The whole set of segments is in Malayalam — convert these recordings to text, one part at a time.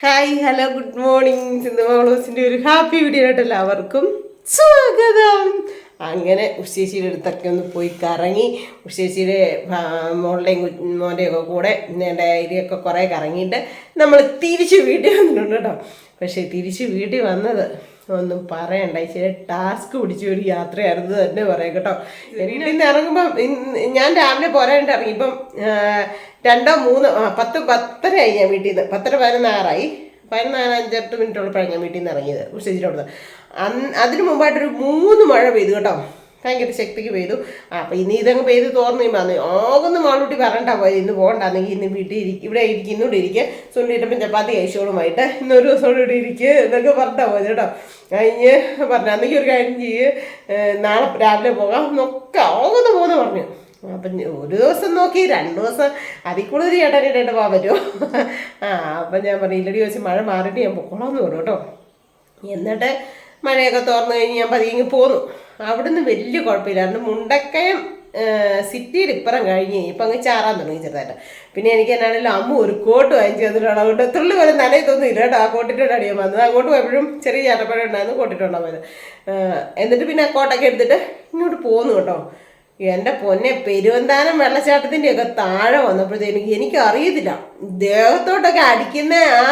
ഹായ് ഹലോ ഗുഡ് മോർണിംഗ് സിന്ധുമാളൂസിന്റെ ഒരു ഹാപ്പി വീഡിയോ ആയിട്ട് എല്ലാവർക്കും സ്വാഗതം. അങ്ങനെ ഉഷേച്ചിയുടെ അടുത്തൊക്കെ ഒന്ന് പോയി കറങ്ങി ഉഷേച്ചിയുടെ മോളുടെയും മോന്റെയൊക്കെ കൂടെ എന്റെ ഏരിയൊക്കെ കുറേ കറങ്ങിയിട്ട് നമ്മൾ തിരിച്ച് വീട്ടിൽ വന്നിട്ടുണ്ട് കേട്ടോ. പക്ഷേ തിരിച്ച് വീട്ടിൽ വന്നത് ഒന്നും പറയണ്ട. ഇച്ചിരി ടാസ്ക് പിടിച്ച ഒരു യാത്രയായിരുന്നു തന്നെ പറയാം കേട്ടോ. ഇന്ന് ഇറങ്ങുമ്പം ഞാൻ രാവിലെ പോരാണ്ട് ഇറങ്ങി. ഇപ്പം രണ്ടോ മൂന്നോ പത്ത് പത്ത് പത്തരയായി ഞാൻ വീട്ടിൽ നിന്ന്. പത്തര പതിനൊന്നാറായി. പതിനൊന്നാറ് അഞ്ചെട്ട് മിനിറ്റ് ഉള്ളപ്പോഴാണ് ഞാൻ വീട്ടിൽ നിന്ന് ഇറങ്ങിയത്. ഉച്ചച്ചിട്ട് അന്ന് അതിന് മുമ്പായിട്ടൊരു മൂന്ന് മഴ പെയ്തു കേട്ടോ. ഭയങ്കര ശക്തിക്ക് പെയ്തു. അപ്പം ഇനി ഇതങ്ങ് പെയ്ത് തോർന്നു പറഞ്ഞു ആകുന്ന മാളൂട്ടി പറഞ്ഞിട്ടാ പോയത് ഇന്ന് പോകണ്ടെന്നെങ്കിൽ ഇന്ന് വീട്ടിൽ ഇരിക്കും ഇവിടെ ഇരിക്കും ഇന്നോട് ഇരിക്കുക സുണ്ടിട്ടപ്പം ചപ്പാത്തി കഴിച്ചോളുമായിട്ട്. ഇന്നൊരു ദിവസം ഇവിടെ ഇരിക്കുക എന്നൊക്കെ പറഞ്ഞാൽ പോയത് കേട്ടോ. കഴിഞ്ഞ് പറഞ്ഞു അന്നെങ്കിൽ ഒരു കാര്യം ചെയ്യുക നാളെ രാവിലെ പോകാം എന്നൊക്കെ ആകുന്ന പോകുന്ന പറഞ്ഞു. അപ്പം ഒരു ദിവസം നോക്കി രണ്ട് ദിവസം അതിൽ കൂടുതൽ ചേട്ടനായിട്ട് പോകാൻ പറ്റുമോ? ആ അപ്പം ഞാൻ പറഞ്ഞു ഇല്ലടി വെച്ച് മഴ മാറിയിട്ട് ഞാൻ പൊക്കോളാം എന്ന് പറഞ്ഞു കേട്ടോ. എന്നിട്ട് മഴയൊക്കെ തോർന്നു കഴിഞ്ഞ് ഞാൻ പതിയെ പോന്നു. അവിടുന്ന് വലിയ കുഴപ്പമില്ലായിരുന്നു. മുണ്ടക്കയം സിറ്റിയുടെ ഇപ്പുറം കഴിഞ്ഞ് ഇപ്പം അങ്ങ് ചാറാൻ തുടങ്ങി ചെറുതായിട്ട്. പിന്നെ എനിക്ക് എന്നാണെങ്കിലും അമ്മ ഒരു കോട്ട് വാങ്ങിച്ചു തന്നിട്ടുണ്ട്. അതുകൊണ്ട് തുള്ളി പോലെ നനയത്തൊന്നും ഇല്ല കേട്ടോ. ആ കോട്ടിട്ടോട് അടിയാൻ വന്നത്. അങ്ങോട്ട് പോയപ്പോഴും ചെറിയ ചാട്ടപ്പഴം ഉണ്ടായിരുന്നു കോട്ടിട്ടുണ്ടാകുന്നത് എന്നിട്ട് പിന്നെ ആ കോട്ടൊക്കെ എടുത്തിട്ട് ഇങ്ങോട്ട് പോന്നു കേട്ടോ. എന്റെ പൊന്നെ പെരുവന്താനം വെള്ളച്ചാട്ടത്തിന്റെയൊക്കെ താഴെ വന്നപ്പോഴത്തേക്ക് എനിക്ക് അറിയത്തില്ല ദേഹത്തോട്ടൊക്കെ അടിക്കുന്ന ആ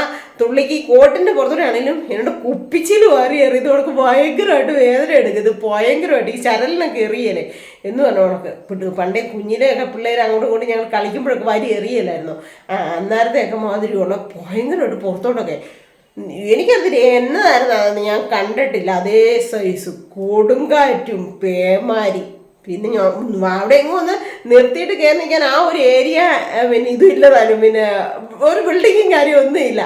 തുള്ളിക്ക് കോട്ടിന്റെ പുറത്തോട്ടാണെങ്കിലും എന്നോട് കുപ്പിച്ചിൽ വാരി എറിയത് ഉണക്ക് ഭയങ്കരമായിട്ട് വേദന എടുക്കുന്നത്. ഭയങ്കരമായിട്ട് ഈ ചരലിനൊക്കെ എറിയല്ലേ എന്ന് പറഞ്ഞു ഉണക്ക് പണ്ടേ കുഞ്ഞിലെയൊക്കെ പിള്ളേർ അങ്ങോട്ട് കൊണ്ട് ഞങ്ങൾ കളിക്കുമ്പോഴൊക്കെ വരി എറിയല്ലായിരുന്നു ആ അന്നേരത്തെയൊക്കെ മാതിരിയുള്ള ഭയങ്കരമായിട്ട് പുറത്തോട്ടൊക്കെ. എനിക്കതിന് എന്നതായിരുന്നു ഞാൻ കണ്ടിട്ടില്ല. അതേ സൈസ് കൊടുങ്കാറ്റും പേമാരി. പിന്നെ ഞാൻ അവിടെ എങ്ങും ഒന്ന് നിർത്തിയിട്ട് കയറി നിൽക്കാൻ ആ ഒരു ഏരിയ പിന്നെ ഇതും ഇല്ലതാനും പിന്നെ ഒരു ബിൽഡിങ്ങും കാര്യം ഒന്നുമില്ല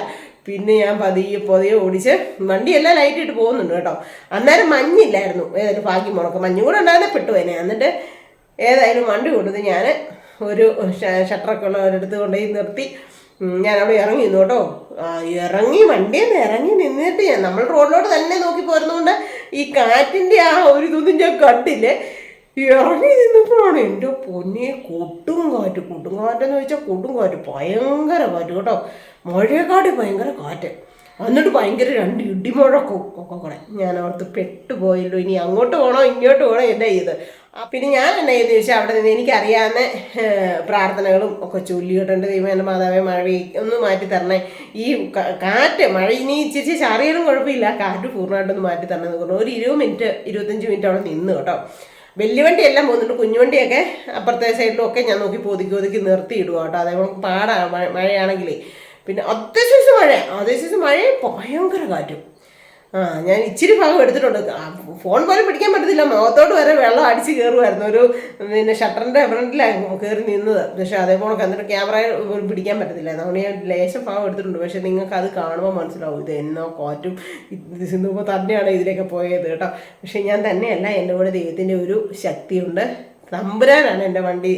പിന്നെ ഞാൻ പതിയെ പതിയെ ഓടിച്ച് വണ്ടിയെല്ലാം ലൈറ്റ് ഇട്ട് പോകുന്നുണ്ട് കേട്ടോ. അന്നേരം മഞ്ഞില്ലായിരുന്നു. ഏതായാലും ഭാഗ്യം മുളക്ക് മഞ്ഞും കൂടെ ഉണ്ടായിരുന്നെ തന്നെ എന്നിട്ട് ഏതായാലും വണ്ടി കൊടുത്ത് ഞാൻ ഒരു ഷട്ടറൊക്കെ ഉള്ള ഒരിടത്ത് കൊണ്ടുപോയി നിർത്തി. ഞാൻ അവിടെ ഇറങ്ങി നിന്നു കേട്ടോ. ഇറങ്ങി വണ്ടിയിൽ നിന്ന് ഇറങ്ങി നിന്നിട്ട് ഞാൻ നമ്മൾ റോഡിലോട്ട് തന്നെ നോക്കി പോരുന്നതുകൊണ്ട് ഈ കാറ്റിന്റെ ആ ഒരു ഇതൊന്നും ഞാൻ കണ്ടില്ലേ? ഇറങ്ങി നിന്നപ്പോഴാണ് എന്റെ പൊന്നെ കൊട്ടും കാറ്റ്. കൊട്ടും കാറ്റെന്ന് വെച്ചാൽ കൊട്ടും കാറ്റ്. ഭയങ്കര കാറ്റ് കേട്ടോ. മഴയെക്കാട്ടി ഭയങ്കര കാറ്റ്. എന്നിട്ട് ഭയങ്കര രണ്ട് ഇടിമുഴക്കും ഒക്കെ കൂടെ. ഞാൻ ഓർത്ത് പെട്ടുപോയല്ലോ. ഇനി അങ്ങോട്ട് പോകണോ ഇങ്ങോട്ട് പോകണോ എന്താ ചെയ്ത്? പിന്നെ ഞാൻ എന്നാ ചെയ്തെന്ന് ചോദിച്ചാൽ അവിടെ നിന്ന് എനിക്കറിയാവുന്ന പ്രാർത്ഥനകളും ഒക്കെ ചൊല്ലിയിട്ടുണ്ട്. ദൈവം മാതാവേ മഴ ഒന്ന് മാറ്റി തരണേ. ഈ കാറ്റ് മഴ ഇനി ഇച്ചിരി ചാറിയാലും കുഴപ്പമില്ല. കാറ്റ് പൂർണമായിട്ടൊന്ന് മാറ്റി തരണമെന്ന് പറഞ്ഞു. ഒരു ഇരുപത് മിനിറ്റ് ഇരുപത്തഞ്ച് മിനിറ്റ് അവിടെ നിന്ന് കേട്ടോ. വലിയ വണ്ടിയെല്ലാം പോകുന്നുണ്ട്. കുഞ്ഞുവണ്ടിയൊക്കെ അപ്പുറത്തെ സൈഡിലും ഒക്കെ ഞാൻ നോക്കി പൊതുക്കി ഒതുക്കി നിർത്തി ഇടുക കേട്ടോ. അതേപോലെ പാടാണ് മഴ- മഴയാണെങ്കിൽ പിന്നെ അത്യാവശ്യം മഴ അത്യാവശ്യം മഴ ഭയങ്കര കാറ്റും. ആ ഞാൻ ഇച്ചിരി ഭാഗം എടുത്തിട്ടുണ്ട്. ഫോൺ പോലും പിടിക്കാൻ പറ്റത്തില്ല. മുഖത്തോട്ട് വരെ വെള്ളം അടിച്ച് കയറുമായിരുന്നു ഒരു പിന്നെ ഷട്ടറിന്റെ ഫ്രണ്ടിലാണ് കയറി നിന്നത്. പക്ഷേ അതേപോലെ എന്നിട്ട് ക്യാമറ പിടിക്കാൻ പറ്റത്തില്ല അതുകൊണ്ട് ഞാൻ ലേശം ഭാഗം എടുത്തിട്ടുണ്ട്. പക്ഷേ നിങ്ങൾക്ക് അത് കാണുമ്പോൾ മനസ്സിലാവും. ഇത് എന്നോ കോറ്റും ഇത് സിന്ധുമ്പോൾ തന്നെയാണ് ഇതിലേക്ക് പോയത് കേട്ടോ. പക്ഷേ ഞാൻ തന്നെയല്ല എന്റെ കൂടെ ദൈവത്തിന്റെ ഒരു ശക്തിയുണ്ട്. തമ്പുരാനാണ് എന്റെ വണ്ടി.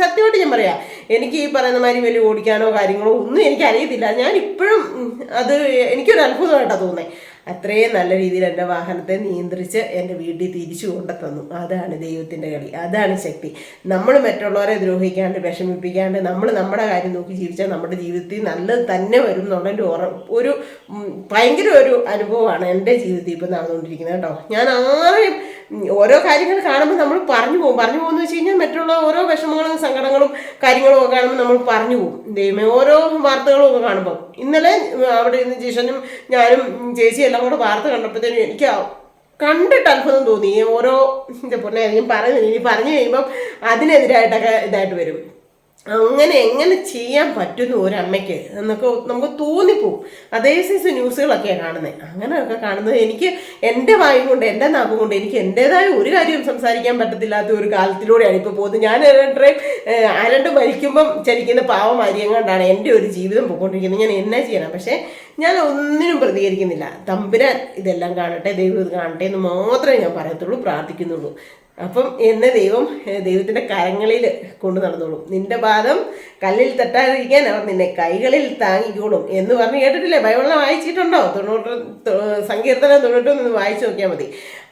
സത്യമായിട്ട് ഞാൻ പറയാം. എനിക്ക് ഈ പറയുന്ന മാതിരി വലിയ ഓടിക്കാനോ കാര്യങ്ങളോ ഒന്നും എനിക്ക് അറിയത്തില്ല. ഞാൻ ഇപ്പോഴും അത് എനിക്കൊരു അത്ഭുതമായിട്ടാണ് തോന്നുന്നത് അത്രയും നല്ല രീതിയിൽ എന്റെ വാഹനത്തെ നിയന്ത്രിച്ച് എന്റെ വീട്ടിൽ തിരിച്ചു കൊണ്ടെത്തന്നു അതാണ് ദൈവത്തിന്റെ കളി. അതാണ് ശക്തി. നമ്മൾ മറ്റുള്ളവരെ ദ്രോഹിക്കാണ്ട് വിഷമിപ്പിക്കാണ്ട് നമ്മൾ നമ്മുടെ കാര്യം നോക്കി ജീവിച്ചാൽ നമ്മുടെ ജീവിതത്തിൽ നല്ലത് തന്നെ വരും എന്നുള്ളതിന്റെ ഉറ ഒരു ഭയങ്കര ഒരു അനുഭവമാണ് എന്റെ ജീവിതത്തിൽ ഇപ്പം നടന്നുകൊണ്ടിരിക്കുന്നത് കേട്ടോ. ഞാൻ ആരെയും ഓരോ കാര്യങ്ങൾ കാണുമ്പോൾ നമ്മൾ പറഞ്ഞു പോകും. പറഞ്ഞു പോകുമെന്ന് വെച്ച് കഴിഞ്ഞാൽ മറ്റുള്ള ഓരോ വിഷമങ്ങളും സങ്കടങ്ങളും കാര്യങ്ങളും ഒക്കെ കാണുമ്പോൾ നമ്മൾ പറഞ്ഞു പോകും. ദൈവമേ ഓരോ വാർത്തകളും ഒക്കെ കാണുമ്പോൾ. ഇന്നലെ അവിടെ ഇന്ന് ജീഷനും ഞാനും ചേച്ചിയും എല്ലാം കൂടെ വാർത്ത കണ്ടപ്പോഴത്തേനും എനിക്ക് കണ്ടിട്ട് അത്ഭുതം തോന്നി. ഓരോ പൊന്നെ ഞാൻ പറയുന്നില്ല ഇനി പറഞ്ഞു കഴിയുമ്പം അതിനെതിരായിട്ടൊക്കെ ഇതായിട്ട് വരും. അങ്ങനെ എങ്ങനെ ചെയ്യാൻ പറ്റുന്നു ഒരമ്മയ്ക്ക്? എന്നൊക്കെ നമുക്ക് തോന്നിപ്പോവും. അതേ സൈസ് ന്യൂസുകളൊക്കെയാണ് കാണുന്നത് അങ്ങനെയൊക്കെ കാണുന്നത് എനിക്ക് എന്റെ വായും കൊണ്ട് എന്റെ നാക്കും കൊണ്ട് എനിക്ക് എന്റെതായ ഒരു കാര്യവും സംസാരിക്കാൻ പറ്റത്തില്ലാത്ത ഒരു കാലത്തിലൂടെയാണ് ഇപ്പോൾ പോകുന്നത്. ഞാൻ ഇത്രയും ആരണ്ട് മരിക്കുമ്പം ചരിക്കുന്ന പാവമാരിയം കൊണ്ടാണ് എന്റെ ഒരു ജീവിതം പോയിക്കൊണ്ടിരിക്കുന്നത്. ഞാൻ എന്നാ ചെയ്യണം? പക്ഷേ ഞാൻ ഒന്നിനും പ്രതികരിക്കുന്നില്ല. തമ്പുരാൻ ഇതെല്ലാം കാണട്ടെ ദൈവം ഇത് കാണട്ടെ എന്ന് മാത്രമേ ഞാൻ പറയത്തുള്ളൂ പ്രാർത്ഥിക്കുന്നുള്ളൂ. അപ്പം എന്നെ ദൈവം ദൈവത്തിന്റെ കരങ്ങളിൽ കൊണ്ടു നടന്നോളും. നിന്റെ പാദം കല്ലിൽ തട്ടാതിരിക്കാൻ അവർ നിന്നെ കൈകളിൽ താങ്ങിക്കോളും എന്ന് പറഞ്ഞ് കേട്ടിട്ടില്ലേ? ബൈബിളിനെ വായിച്ചിട്ടുണ്ടോ? തൊണ്ണൂറ് സങ്കീർത്തനം തൊണ്ണൂറ്റൊന്ന് വായിച്ചു നോക്കിയാൽ മതി.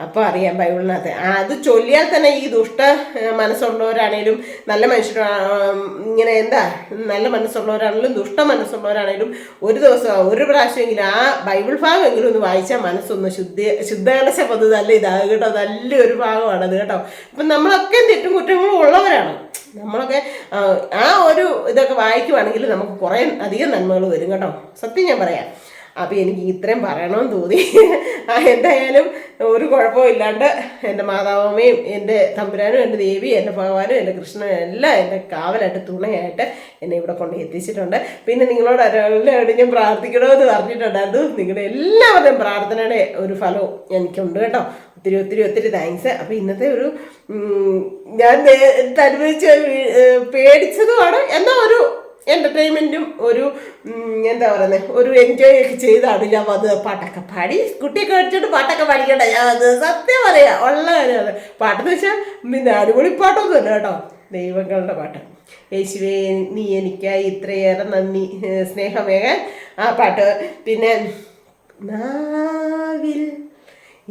അപ്പോൾ അറിയാം ബൈബിളിനകത്ത്. അത് ചൊല്ലിയാൽ തന്നെ ഈ ദുഷ്ട മനസ്സുള്ളവരാണേലും നല്ല മനുഷ്യർ ഇങ്ങനെ എന്താ നല്ല മനസ്സുള്ളവരാണെങ്കിലും ദുഷ്ട മനസ്സുള്ളവരാണേലും ഒരു ദിവസം ഒരു പ്രാവശ്യമെങ്കിലും ആ ബൈബിൾ ഭാഗമെങ്കിലും ഒന്ന് വായിച്ചാൽ മനസ്സൊന്ന് ശുദ്ധ ശുദ്ധകലശ പദ്ധതി നല്ല ഇതാകും കേട്ടോ നല്ലൊരു ഭാഗമാണ് അത് കേട്ടോ. അപ്പം നമ്മളൊക്കെ തെറ്റും കുറ്റങ്ങളും ഉള്ളവരാണ്. നമ്മളൊക്കെ ആ ഒരു ഇതൊക്കെ വായിക്കുവാണെങ്കിൽ നമുക്ക് കുറേ അധികം നന്മകൾ വരും കേട്ടോ. സത്യം ഞാൻ പറയാം. അപ്പോൾ എനിക്ക് ഇത്രയും പറയണമെന്ന് തോന്നി. എന്തായാലും ഒരു കുഴപ്പവും ഇല്ലാണ്ട് എന്റെ മാതാവമ്മയും എന്റെ തമ്പുരാനും എന്റെ ദേവി എന്റെ ഭഗവാനും എന്റെ കൃഷ്ണനും എല്ലാം എന്റെ കാവലായിട്ട് തുണയായിട്ട് എന്നെ ഇവിടെ കൊണ്ട് എത്തിച്ചിട്ടുണ്ട്. പിന്നെ നിങ്ങളോട് എല്ലാവരോടും ഞാൻ പ്രാർത്ഥിക്കണമെന്ന് പറഞ്ഞിട്ടുണ്ടായിരുന്നു നിങ്ങളുടെ എല്ലാവരുടെയും പ്രാർത്ഥനയുടെ ഒരു ഫലവും എനിക്കുണ്ട് കേട്ടോ. ഒത്തിരി ഒത്തിരി ഒത്തിരി താങ്ക്സ് അപ്പോൾ ഇന്നത്തെ ഒരു ഞാൻ അനുഭവിച്ച പേടിച്ചതുമാണ്. എന്നാൽ ഒരു എന്റർടൈൻമെന്റും ഒരു എന്താ പറയുന്നത് ഒരു എൻജോയ് ഒക്കെ ചെയ്താണ് ഞാൻ വന്നത് പാട്ടൊക്കെ പാടി. കുട്ടിയൊക്കെ അടിച്ചിട്ട് പാട്ടൊക്കെ പാടിക്കട്ടെ. ഞാൻ വന്നത് സത്യം പറയാം ഉള്ള കാര്യമാണ്. പാട്ടെന്ന് വെച്ചാൽ പിന്നെ അടിപൊളി പാട്ടൊന്നുമല്ല കേട്ടോ. ദൈവങ്ങളുടെ പാട്ട്. യേശുവേ നീ എനിക്കായി ഇത്രയേറെ നന്ദി സ്നേഹമേകാൻ ആ പാട്ട്. പിന്നെ നാവിൽ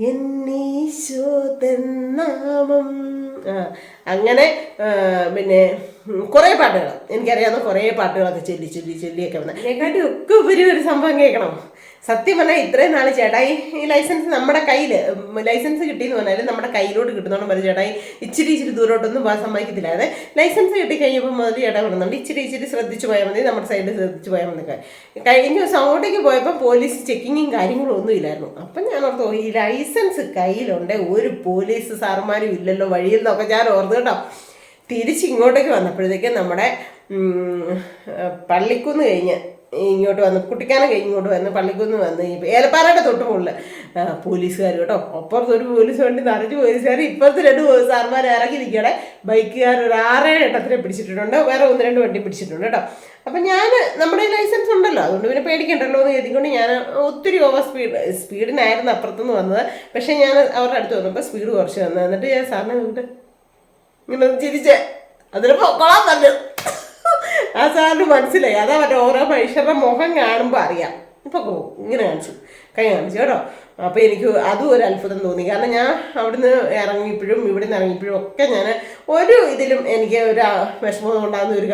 എന്നീശോതൻ നാമം. അങ്ങനെ പിന്നെ കുറേ പാട്ടുകൾ. എനിക്കറിയാവുന്ന കുറേ പാട്ടുകളൊക്കെ ചൊല്ലി ചൊല്ലി ചൊല്ലിയൊക്കെ വന്ന്. അതിനെക്കാട്ടി ഒക്കെ ഉപരി ഒരു സംഭവം കേൾക്കണം. സത്യം പറഞ്ഞാൽ ഇത്രയും നാൾ ചേട്ടായി ഈ ലൈസൻസ് നമ്മുടെ കയ്യിൽ ലൈസൻസ് കിട്ടിയെന്ന് പറഞ്ഞാൽ നമ്മുടെ കയ്യിലോട്ട് കിട്ടുന്നോണ്ട് പറയും ചേട്ടായി ഇച്ചിരി ഇച്ചിരി ദൂരോട്ടൊന്നും പോകാൻ സമ്മതിക്കത്തില്ല. അതായത് ലൈസൻസ് കിട്ടി കഴിഞ്ഞപ്പോൾ മുതൽ ചേട്ടാ പറയുന്നുണ്ട് ഇച്ചിരി ഇച്ചിരി ശ്രദ്ധിച്ച് പോയാൽ മതി നമ്മുടെ സൈഡിൽ ശ്രദ്ധിച്ചു പോയാൽ മതി കഴിഞ്ഞ ദിവസം അങ്ങോട്ടേക്ക് പോയപ്പോൾ പോലീസ് ചെക്കിങ്ങും കാര്യങ്ങളും ഒന്നും ഇല്ലായിരുന്നു. അപ്പം ഞാൻ ഓർത്തു ഈ ലൈസൻസ് കയ്യിലുണ്ട് ഒരു പോലീസ് സാറുമാരും ഇല്ലല്ലോ വഴിയിൽ നിന്നൊക്കെ ഞാൻ ഓർത്തു കേട്ടോ. തിരിച്ച് ഇങ്ങോട്ടേക്ക് വന്നപ്പോഴത്തേക്ക് നമ്മുടെ പള്ളിക്കുന്ന് കഴിഞ്ഞ് ഇങ്ങോട്ട് വന്ന് കുട്ടിക്കാനം കഴിഞ്ഞ് ഇങ്ങോട്ട് വന്ന് പള്ളിക്കുന്ന് വന്ന് ഏലപ്പാറയുടെ തൊട്ട് മുകളിൽ പോലീസുകാർ കേട്ടോ. അപ്പുറത്ത് ഒരു പോലീസ് വണ്ടി നിറച്ച് പോലീസുകാർ ഇപ്പുറത്ത് രണ്ട് സാർമാർ ഇറങ്ങി നിൽക്കണേ. ബൈക്കുകാർ ഒരു ആറേഴ് എട്ടത്തിനെ പിടിച്ചിട്ടുണ്ട്. വേറെ ഒന്ന് രണ്ട് വണ്ടി പിടിച്ചിട്ടുണ്ട് കേട്ടോ. അപ്പം ഞാൻ നമ്മുടെ ലൈസൻസ് ഉണ്ടല്ലോ. അതുകൊണ്ട് പിന്നെ പേടിക്കണ്ടല്ലോ എന്ന് കരുതിക്കൊണ്ട് ഞാൻ ഒത്തിരി ഓവർ സ്പീഡ് സ്പീഡിനായിരുന്നു അപ്പുറത്തുനിന്ന് വന്നത്. പക്ഷേ ഞാൻ അവരുടെ അടുത്ത് വന്നപ്പോൾ സ്പീഡ് കുറച്ച് വന്നു എന്നിട്ട് ഞാൻ സാറിനെ വിട്ട് ഇങ്ങനെ ചിരിച്ചേ. അതിന് പൊക്കോളാൻ തന്നെ ആ സാറിന് മനസ്സിലായി. അതാ മറ്റേ ഓരോ മനുഷ്യരുടെ മുഖം കാണുമ്പോൾ അറിയാം. ഇപ്പൊ പോകും ഇങ്ങനെ കാണിച്ചു. കൈ കാണിച്ചു കേട്ടോ. അപ്പോൾ എനിക്ക് അതും ഒരു അത്ഭുതം തോന്നി. കാരണം ഞാൻ അവിടുന്ന് ഇറങ്ങിയപ്പോഴും ഇവിടെ നിന്ന് ഇറങ്ങിയപ്പോഴും ഒക്കെ ഞാൻ ഒരു ഇതിലും എനിക്ക് ഒരു വിഷമം ഉണ്ടാകുന്ന ഒരു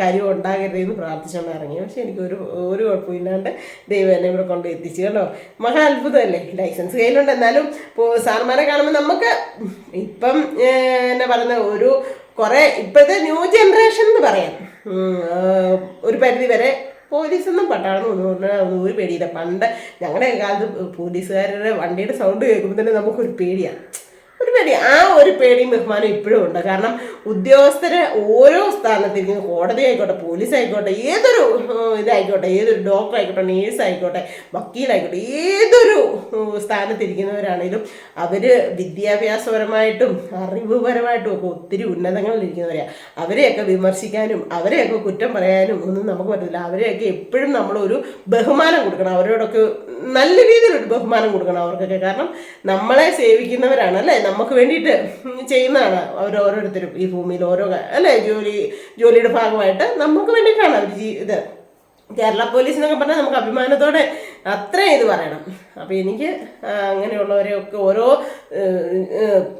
കാര്യം ഉണ്ടാകരുതെന്ന് പ്രാർത്ഥിച്ചുകൊണ്ട് ഇറങ്ങി. പക്ഷെ എനിക്ക് ഒരു ഒരു കുഴപ്പമില്ലാണ്ട് ദൈവം എന്നെ ഇവിടെ കൊണ്ട് എത്തിച്ചു കേട്ടോ. മഹാ അത്ഭുതമല്ലേ? ലൈസൻസ് കയ്യിലുണ്ട്. എന്നാലും ഇപ്പോൾ സാർമാരെ കാണുമ്പോൾ നമുക്ക് ഇപ്പം എന്നെ എന്നാ പറയുന്ന ഒരു കുറേ ഇപ്പോഴത്തെ ന്യൂ ജനറേഷൻ എന്ന് പറയാം. ഒരു പരിധി വരെ പോലീസൊന്നും പട്ടാളം എന്ന് പറഞ്ഞാൽ ഒന്നും ഒരു പേടിയില്ല. പണ്ട് ഞങ്ങളുടെ കാലത്ത് പോലീസുകാരുടെ വണ്ടിയുടെ സൗണ്ട് കേൾക്കുമ്പോൾ തന്നെ നമുക്കൊരു പേടിയാണ് പേടി ആ ഒരു പേടിയും ബഹുമാനം ഇപ്പോഴും ഉണ്ട്. കാരണം ഉദ്യോഗസ്ഥരെ ഓരോ സ്ഥാനത്തിരിക്കുന്ന. കോടതി ആയിക്കോട്ടെ പോലീസ് ആയിക്കോട്ടെ ഏതൊരു ഇതായിക്കോട്ടെ ഏതൊരു ഡോക്ടർ ആയിക്കോട്ടെ നേഴ്സ് ആയിക്കോട്ടെ വക്കീലായിക്കോട്ടെ ഏതൊരു സ്ഥാനത്തിരിക്കുന്നവരാണേലും അവർ വിദ്യാഭ്യാസപരമായിട്ടും അറിവുപരമായിട്ടും ഒക്കെ ഒത്തിരി ഉന്നതങ്ങളിലിരിക്കുന്നവരാണ് അവരെയൊക്കെ വിമർശിക്കാനും അവരെയൊക്കെ കുറ്റം പറയാനും ഒന്നും നമുക്ക് പറ്റില്ല അവരെയൊക്കെ എപ്പോഴും നമ്മളൊരു ബഹുമാനം കൊടുക്കണം. അവരോടൊക്കെ നല്ല രീതിയിലൊരു ബഹുമാനം കൊടുക്കണം അവർക്കൊക്കെ. കാരണം നമ്മളെ സേവിക്കുന്നവരാണ് അല്ലേ? നമുക്ക് വേണ്ടിയിട്ട് ചെയ്യുന്നതാണ് അവർ ഓരോരുത്തരും ഈ ഭൂമിയിൽ ഓരോ അല്ലേ? ജോലി ജോലിയുടെ ഭാഗമായിട്ട് നമുക്ക് വേണ്ടിയിട്ടാണ് അവർ ഇത്. കേരള പോലീസ് എന്നൊക്കെ പറഞ്ഞാൽ നമുക്ക് അഭിമാനത്തോടെ അത്രയും ഇത് പറയണം. അപ്പോൾ എനിക്ക് അങ്ങനെയുള്ളവരെ ഒക്കെ ഓരോ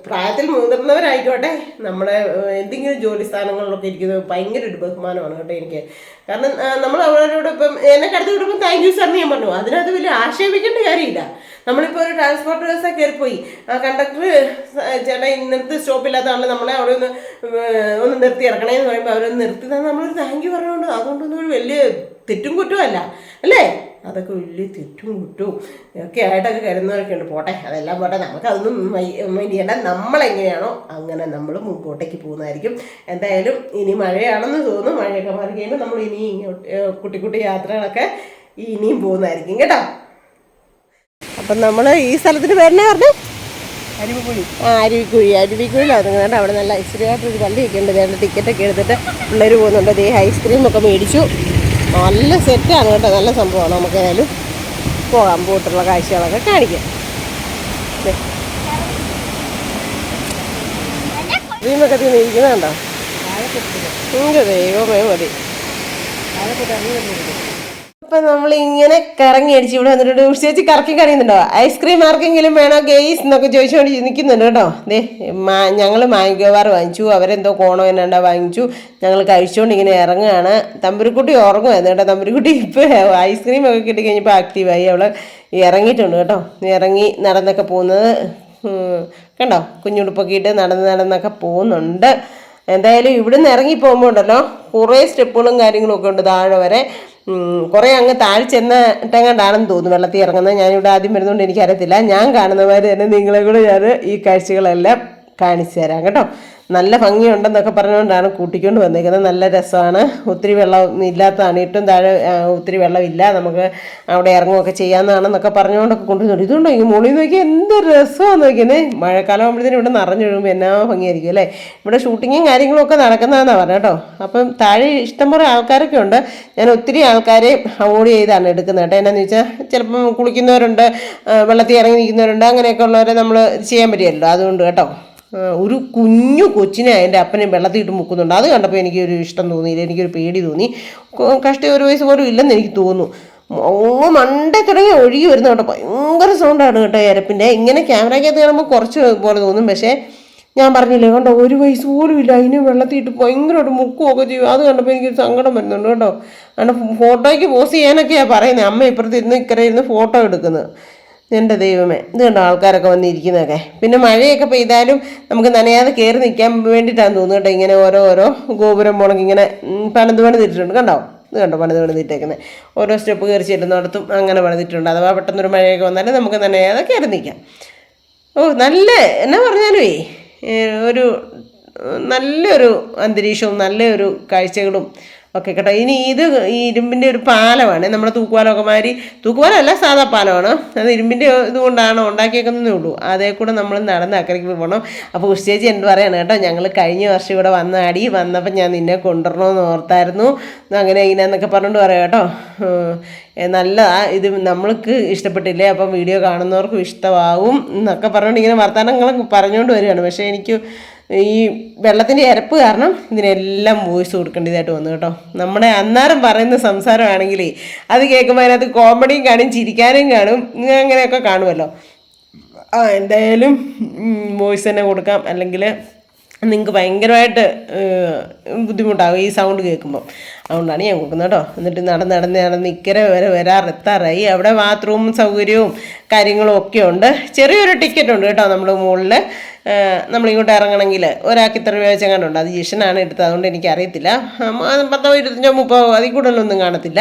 പ്രായത്തിൽ മുതിർന്നവരായിക്കോട്ടെ നമ്മളെ എന്തെങ്കിലും ജോലി സ്ഥാനങ്ങളിലൊക്കെ ഇരിക്കുന്നത് ഭയങ്കര ഒരു ബഹുമാനമാണ് കേട്ടോ എനിക്ക്. കാരണം നമ്മൾ അവരോട് ഇപ്പം എന്നെ കടത്തി വിടുമ്പോൾ താങ്ക് യു സാറിന് ഞാൻ പറഞ്ഞു. അതിനകത്ത് വലിയ ആക്ഷേപിക്കേണ്ട കാര്യമില്ല. നമ്മളിപ്പോൾ ഒരു ട്രാൻസ്പോർട്ട് ബസ്സൊക്കെ കയറിപ്പോയി. ആ കണ്ടക്ടർ ചേട്ടാ ഇന്നത്തെ സ്റ്റോപ്പില്ലാത്തതാണ് നമ്മളെ അവിടെ ഒന്ന് ഒന്ന് നിർത്തി ഇറക്കണേ എന്ന് പറയുമ്പോൾ അവരൊന്ന് നിർത്തി തന്നെ നമ്മളൊരു താങ്ക് യു പറഞ്ഞുകൊണ്ട് അതുകൊണ്ടൊന്നും ഒരു വലിയ തെറ്റും കുറ്റവും അല്ല. അല്ലേ? അതൊക്കെ വലിയ തെറ്റും കുറ്റവും ഒക്കെ ആയിട്ടൊക്കെ കരുതുന്നവരൊക്കെ ഉണ്ട്. പോട്ടെ അതെല്ലാം പോട്ടെ. നമുക്ക് അതൊന്നും മൈൻഡ് ചെയ്യേണ്ട നമ്മളെങ്ങനെയാണോ അങ്ങനെ നമ്മൾ മുമ്പോട്ടേക്ക് പോകുന്നതായിരിക്കും. എന്തായാലും ഇനി മഴയാണെന്ന് തോന്നുന്നു. മഴയൊക്കെ മാറി കഴിയുമ്പോൾ നമ്മൾ ഇനി കുട്ടി കുട്ടി യാത്രകളൊക്കെ ഇനിയും പോകുന്നതായിരിക്കും കേട്ടോ. അപ്പം നമ്മൾ ഈ സ്ഥലത്തിന് പേരെന്നെ പറഞ്ഞു? അരുവിക്കുഴി. ആ അരുവിക്കുഴി. അരുവിക്കുഴിയിലാണ് അതുകൊണ്ട് അവിടെ നല്ല ഐസ്ക്രീമായിട്ടൊരു പള്ളിയൊക്കെ ഉണ്ട്. ടിക്കറ്റൊക്കെ എടുത്തിട്ട് പിള്ളേർ പോകുന്നുണ്ട്. ദേ ഐസ്ക്രീമൊക്കെ മേടിച്ചു. നല്ല സെറ്റാണ് കേട്ടോ. നല്ല സംഭവമാണ്. നമുക്ക് ഏതായാലും പോകാം. പോയിട്ടുള്ള കാഴ്ചകളൊക്കെ കാണിക്കാം. ക്രീമൊക്കെ തിന്നിരിക്കുന്നുണ്ടോ ഇങ്ങനെ ദൈവമേ മതി. അപ്പൊ നമ്മൾ ഇങ്ങനെ കറങ്ങി അടിച്ച് ഇവിടെ വന്നിട്ടുണ്ട്. ഉച്ചേച്ചി കറക്കി കറിയുന്നുണ്ടോ ഐസ്ക്രീം ആർക്കെങ്കിലും വേണോ? ഗെയ്സ് എന്നൊക്കെ ചോദിച്ചുകൊണ്ട് നിൽക്കുന്നുണ്ട് കേട്ടോ. ദേ ഞങ്ങൾ മാങ്കോവാർ വാങ്ങിച്ചു. അവരെന്തോ കോണോ എന്നാണ്ടാ വാങ്ങിച്ചു. ഞങ്ങൾ കഴിച്ചുകൊണ്ട് ഇങ്ങനെ ഇറങ്ങുകയാണ്. തമ്പുരിക്കുട്ടി ഉറങ്ങുമായിരുന്നു കേട്ടോ. തമ്പുരിക്കുട്ടി ഇപ്പോൾ ഐസ്ക്രീം ഒക്കെ കിട്ടി കഴിഞ്ഞപ്പോൾ ആക്റ്റീവായി അവൾ ഇറങ്ങിയിട്ടുണ്ട് കേട്ടോ. ഇറങ്ങി നടന്നൊക്കെ പോകുന്നത് കണ്ടോ? കുഞ്ഞുടുപ്പൊക്കെ ഇട്ട് നടന്ന് നടന്നൊക്കെ പോകുന്നുണ്ട്. എന്തായാലും ഇവിടുന്ന് ഇറങ്ങി പോകുമ്പോൾ ഉണ്ടല്ലോ കുറേ സ്റ്റെപ്പുകളും കാര്യങ്ങളും ഒക്കെ ഉണ്ട് താഴെ വരെ. കുറെ അങ്ങ് താഴെ ചെന്നിട്ടെങ്ങാണ്ടാണെന്ന് തോന്നുന്നു വെള്ളത്തിൽ ഇറങ്ങുന്നത്. ഞാനിവിടെ ആദ്യം വരുന്നതുകൊണ്ട് എനിക്കറിയത്തില്ല. ഞാൻ കാണുന്ന തന്നെ നിങ്ങളെ കൂടെ ഞാൻ ഈ കാഴ്ചകളെല്ലാം കാണിച്ചു തരാം കേട്ടോ. നല്ല ഭംഗിയുണ്ടെന്നൊക്കെ പറഞ്ഞുകൊണ്ടാണ് കൂട്ടിക്കൊണ്ട് വന്നിരിക്കുന്നത് നല്ല രസമാണ്. ഒത്തിരി വെള്ളം ഇല്ലാത്തതാണ് ഏറ്റവും താഴെ ഒത്തിരി വെള്ളമില്ല. നമുക്ക് അവിടെ ഇറങ്ങുകയൊക്കെ ചെയ്യാമെന്നാണെന്നൊക്കെ പറഞ്ഞുകൊണ്ടൊക്കെ കൊണ്ടുവന്നു ഇതുകൊണ്ടോ ഈ മുകളിൽ നോക്കി എന്ത് രസമാണ് നോക്കിയത് മഴക്കാലം ആകുമ്പോഴത്തേനും ഇവിടെ നിറഞ്ഞൊഴുകുമ്പോൾ എന്നാ ഭംഗിയായിരിക്കും അല്ലേ? ഇവിടെ ഷൂട്ടിങ്ങും കാര്യങ്ങളും ഒക്കെ നടക്കുന്നതെന്നാണ് പറഞ്ഞത് കേട്ടോ. അപ്പം താഴെ ഇഷ്ടംപോലെ ആൾക്കാരൊക്കെ ഉണ്ട്. ഞാൻ ഒത്തിരി ആൾക്കാരെ അവോയ്ഡ് ചെയ്താണ് എടുക്കുന്നത് കേട്ടോ. എന്നാന്ന് വെച്ചാൽ ചിലപ്പം കുളിക്കുന്നവരുണ്ട് വെള്ളത്തിൽ ഇറങ്ങി നിൽക്കുന്നവരുണ്ട്. അങ്ങനെയൊക്കെ ഉള്ളവരെ നമ്മൾ ചെയ്യാൻ പറ്റിയല്ലോ അതുകൊണ്ട് കേട്ടോ. ഒരു കുഞ്ഞു കൊച്ചിനെ അതിന്റെ അപ്പനെ വെള്ളത്തിൽ ഇട്ട് മുക്കുന്നുണ്ട്. അത് കണ്ടപ്പോൾ എനിക്കൊരു ഇഷ്ടം തോന്നിയില്ല എനിക്കൊരു പേടി തോന്നി. കഷ്ടി ഒരു വയസ്സ് പോലും ഇല്ലെന്ന് എനിക്ക് തോന്നുന്നു. ഓ മണ്ടേ തുടങ്ങി ഒഴുകി വരുന്ന കേട്ടോ ഭയങ്കര സൗണ്ടാണ് കേട്ടോ എരപ്പിന്റെ ഇങ്ങനെ ക്യാമറയ്ക്കകത്ത് കാണുമ്പോൾ കുറച്ച് പോലെ തോന്നും. പക്ഷേ ഞാൻ പറഞ്ഞില്ലേ കണ്ടോ ഒരു വയസ്സ് പോലും ഇല്ല അതിന് വെള്ളത്തിൽ ഇട്ട് ഭയങ്കരമായിട്ട് മുക്കുമൊക്കെ ചെയ്യും. അത് കണ്ടപ്പോൾ എനിക്ക് സങ്കടം വരുന്നുണ്ട് കേട്ടോ. കാരണം ഫോട്ടോയ്ക്ക് പോസ്റ്റ് ചെയ്യാനൊക്കെയാണ് പറയുന്നത് അമ്മ ഇപ്പുറത്തിരുന്ന് ഇക്കരയിരുന്ന് ഫോട്ടോ എടുക്കുന്നത്. എന്റെ ദൈവമേ ഇത് കണ്ടോ ആൾക്കാരൊക്കെ വന്നിരിക്കുന്നതൊക്കെ? പിന്നെ മഴയൊക്കെ പെയ്താലും നമുക്ക് നനയാതെ കയറി നിൽക്കാൻ വേണ്ടിയിട്ടാണ് തോന്നുന്നു കേട്ടോ. ഇങ്ങനെ ഓരോ ഓരോ ഗോപുരം പോണക്ക് ഇങ്ങനെ പണിത് പണിതിട്ടുണ്ട് കണ്ടോ? ഇത് കണ്ടോ പണിത് പണിതിട്ടേക്കുന്നത് ഓരോ സ്റ്റെപ്പ് കയറി ചെല്ലുന്നിടത്തും അങ്ങനെ പണിതിട്ടുണ്ട്. അഥവാ പെട്ടെന്നൊരു മഴയൊക്കെ വന്നാലും നമുക്ക് നനയാതെ കയറി നിൽക്കാം ഓ നല്ല എന്നാ പറഞ്ഞാലുവേ ഒരു നല്ലൊരു അന്തരീക്ഷവും നല്ലൊരു കാഴ്ചകളും ഒക്കെ കേട്ടോ. ഇനി ഇത് ഈ ഇരുമ്പിന്റെ ഒരു പാലമാണ്. നമ്മുടെ തൂക്കുപാലമൊക്കെ മാതിരി തൂക്കുപാലമല്ല സാധാ പാലമാണ്. അത് ഇരുമ്പിന്റെ ഇതുകൊണ്ടാണ് ഉണ്ടാക്കിയേക്കുന്നതേ ഉള്ളൂ. അതേ കൂടെ നമ്മൾ നടന്ന് അക്കരയ്ക്ക് പോകണം അപ്പോൾ ഉച്ചേച്ചി എന്ത് പറയാണ് കേട്ടോ ഞങ്ങൾ കഴിഞ്ഞ വർഷം ഇവിടെ വന്നാടി വന്നപ്പോൾ ഞാൻ നിന്നെ കൊണ്ടുവരണമെന്ന് ഓർത്തായിരുന്നു. അങ്ങനെ ഇങ്ങനെയെന്നൊക്കെ പറഞ്ഞുകൊണ്ട് പറയാം കേട്ടോ. നല്ല ഇത് നമ്മൾക്ക് ഇഷ്ടപ്പെട്ടില്ലേ? അപ്പം വീഡിയോ കാണുന്നവർക്കും ഇഷ്ടമാവും എന്നൊക്കെ പറഞ്ഞുകൊണ്ട് ഇങ്ങനെ വർത്തമാനങ്ങൾ പറഞ്ഞുകൊണ്ട് വരികയാണ്. പക്ഷേ എനിക്ക് ഈ വെള്ളത്തിന്റെ ഇരപ്പ് കാരണം ഇതിനെല്ലാം വോയിസ് കൊടുക്കേണ്ടതായിട്ട് വന്നു കേട്ടോ. നമ്മുടെ അന്നാരം പറയുന്ന സംസാരമാണെങ്കിലേ അത് കേൾക്കുമ്പോൾ അതിനകത്ത് കോമഡിയും കാണും ചിരിക്കാനും കാണും അങ്ങനെയൊക്കെ കാണുമല്ലോ. ആ എന്തായാലും വോയിസ് തന്നെ കൊടുക്കാം. അല്ലെങ്കിൽ നിങ്ങൾക്ക് ഭയങ്കരമായിട്ട് ബുദ്ധിമുട്ടാകും ഈ സൗണ്ട് കേൾക്കുമ്പോൾ അതുകൊണ്ടാണ് ഞാൻ കൊടുക്കുന്നത് കേട്ടോ. എന്നിട്ട് നടന്ന് നടന്ന് നടന്ന് ഇക്കരെ വരെ വരാറെത്താറായി അവിടെ ബാത്റൂം സൗകര്യവും കാര്യങ്ങളും ഒക്കെ ഉണ്ട്. ചെറിയൊരു ടിക്കറ്റ് ഉണ്ട് കേട്ടോ നമ്മൾ മുകളിൽ നമ്മളിങ്ങോട്ട് ഇറങ്ങണമെങ്കിൽ ഒരാൾക്ക് ഇത്ര രൂപ വെച്ചെങ്ങാണ്ടുണ്ട് അത് ജിഷനാണ് എടുത്തത്. അതുകൊണ്ട് എനിക്കറിയത്തില്ല. പത്തോ ഇരുപത്തഞ്ചോ മുപ്പതോ അതിൽ കൂടുതലൊന്നും കാണത്തില്ല.